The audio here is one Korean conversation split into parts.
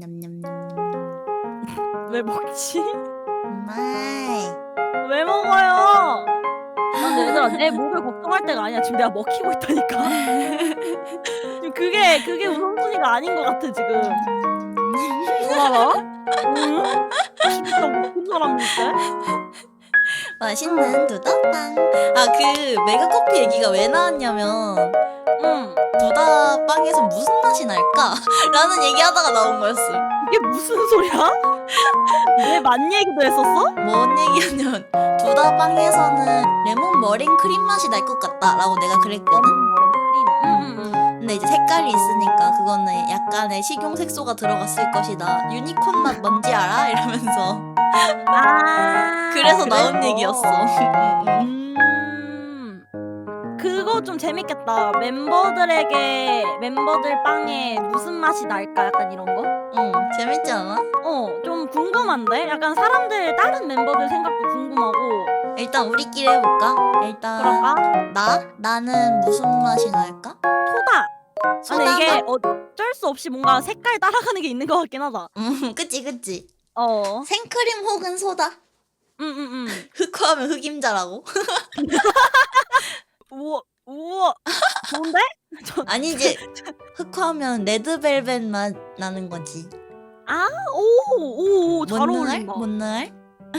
냠냠냠냠. 왜 먹지? 왜 먹어요? 아, 근데 얘들아 내 목을 걱정할 때가 아니야. 지금 내가 먹히고 있다니까. 지금 그게 그게 우선순위가 아닌 것 같아 지금. 뭐라? 응? 진짜 무슨 사람인데? 맛있는 두다빵. 아 그 메가커피 얘기가 왜 나왔냐면 응. 두다 빵에서 무슨 맛이 날까? 라는 얘기하다가 나온 거였어. 이게 무슨 소리야? 내만 얘기도 했었어? 뭔 얘기냐면 두다빵에서는 레몬 머랭 크림 맛이 날 것 같다라고 내가 그랬거든. 응. 근데 이제 색깔이 있으니까 그거는 약간의 식용 색소가 들어갔을 것이다. 유니콘 맛 뭔지 알아? 이러면서 아. 그래서 나온 그래서. 얘기였어. 응, 응. 음. 그거 좀 재밌겠다. 멤버들에게 멤버들 빵에 무슨 맛이 날까? 약간 이런 거? 응, 재밌지 않아? 어, 좀 궁금한데? 약간 사람들 다른 멤버들 생각도 궁금하고. 일단 우리끼리 해볼까? 일단 그럴까? 나 나는 무슨 맛이 날까? 소다. 근데 소다 이게 맛. 어쩔 수 없이 뭔가 색깔 따라가는 게 있는 것 같긴 하다. 음, 그치 그치. 어. 생크림 혹은 소다. 응, 응, 응. 흑화하면 흑임자라고? 우와, 우와. 좋은데? 아니지. 흑화하면 레드벨벳 맛 나는 거지. 아, 오, 오, 잘뭔 날? 어울린다. 뭔 날?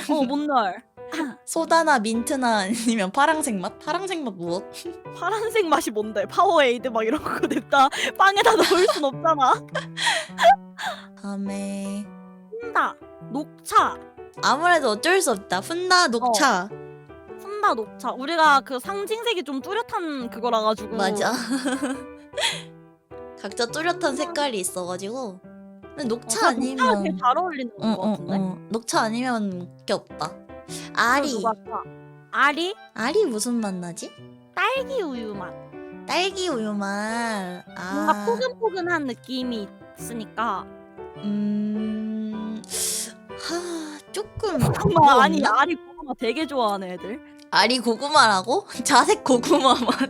어, 뭔날. 소다나 민트나 아니면 파랑색 맛? 파랑색 맛 무엇? 파란색 맛이 뭔데? 파워에이드 막 이런 거 냅다 빵에다 넣을 순 없잖아. 다음에 훈다, 녹차, 아무래도 어쩔 수 없다. 훈다 녹차. 훈다, 녹차. 우리가 그 상징색이 좀 뚜렷한 거라 가지고. 맞아. 각자 뚜렷한 색깔이 있어가지고. 근데 어, 녹차 다 녹차랑 되게 아니면 잘 어울리는 응, 것 응, 같은데. 응. 녹차 아니면 게 없다. 아리. 누가. 아리? 아리 무슨 맛 나지? 딸기 우유 맛. 딸기 우유 맛. 뭔가 아. 포근포근한 느낌이 있으니까. 음. 하, 조금. 뭐 아니? 아리 고구마 되게 좋아하는 애들. 아리 고구마라고? 자색 고구마 맛.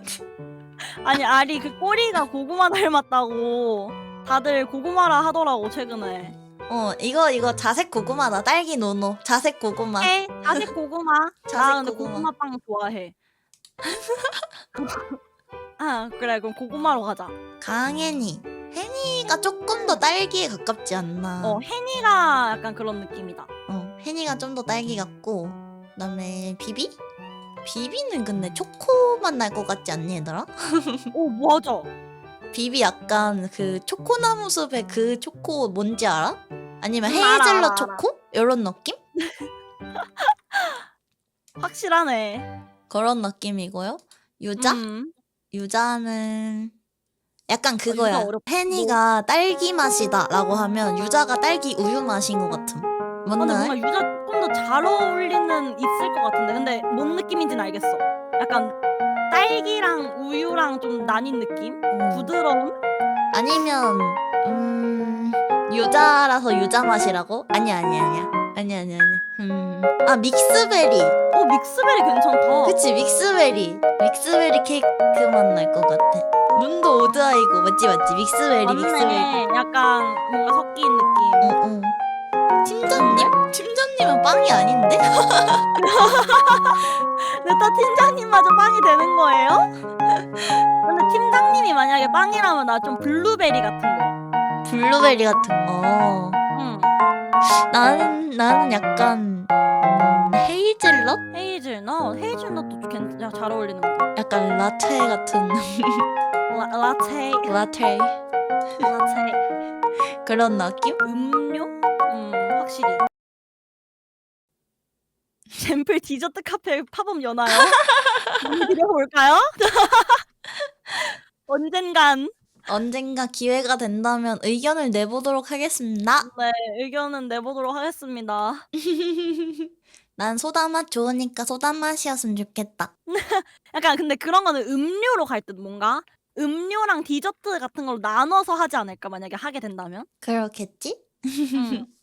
아니 아리 그 꼬리가 고구마 닮았다고 다들 고구마라 하더라고 최근에. 어, 이거 이거 자색 고구마다. 딸기 노노. 자색 고구마. 오케이 자색 고구마. 자색 나 근데 고구마. 고구마 빵 좋아해. 아 그래 그럼 고구마로 가자. 강혜니. 혜니가 조금 더 딸기에 가깝지 않나. 어 해니가 약간 그런 느낌이다. 어, 혜니가 좀 더 딸기 같고. 그다음에 비비? 비비는 근데 초코 맛 날 것 같지 않니 얘들아? 오 맞아. 비비 약간 그 초코나무 숲의 그 초코 뭔지 알아? 아니면 음, 알아, 알아, 헤이즐넛 알아. 초코? 이런 느낌? 확실하네. 그런 느낌이고요. 유자? 음. 유자는 약간 그거야. 유자 어렵- 혜니가 딸기 맛이다라고 하면 유자가 딸기 우유 맛인 것 같음. 아, 근데 맞나? 뭔가 유자 조금 더 잘 어울리는 있을 것 같은데 근데 뭔 느낌인지는 알겠어. 약간 딸기랑 우유랑 좀 나뉜 느낌? 음. 부드러움? 아니면 음 유자라서 유자 맛이라고? 아니야 아니야 아니야 아니야 아니야 아니야. 음아 믹스베리. 어 믹스베리 괜찮다. 그치 믹스베리. 믹스베리 케이크 맛날 것 같아. 눈도 오드아이고 맞지 맞지 믹스베리 믹스베리. 맞네. 약간 뭔가 섞인 느낌. 어 어. 팀장님? 팀장님은 빵이 아닌데? 근데 팀장님마저 빵이 되는 거예요? 근데 팀장님이 만약에 빵이라면 나 좀 블루베리 같은 거. 블루베리 같은 거. 응. 나는 나는 약간 음, 헤이즐넛? 헤이즐넛? 헤이즐넛도 괜찮 잘 어울리는 거. 약간 라테 같은 라, 라테. 라테 라테. 그런 느낌? 음료? 음, 확실히. 잼플 디저트 카페 팝업 여나요? 드려볼까요? 언젠간 언젠가 기회가 된다면 의견을 내보도록 하겠습니다. 네 의견은 내보도록 하겠습니다. 난 소다 맛 좋으니까 소다 맛이었으면 좋겠다. 약간 근데 그런 거는 음료로 갈 듯 뭔가 음료랑 디저트 같은 걸로 나눠서 하지 않을까 만약에 하게 된다면? 그렇겠지? 음.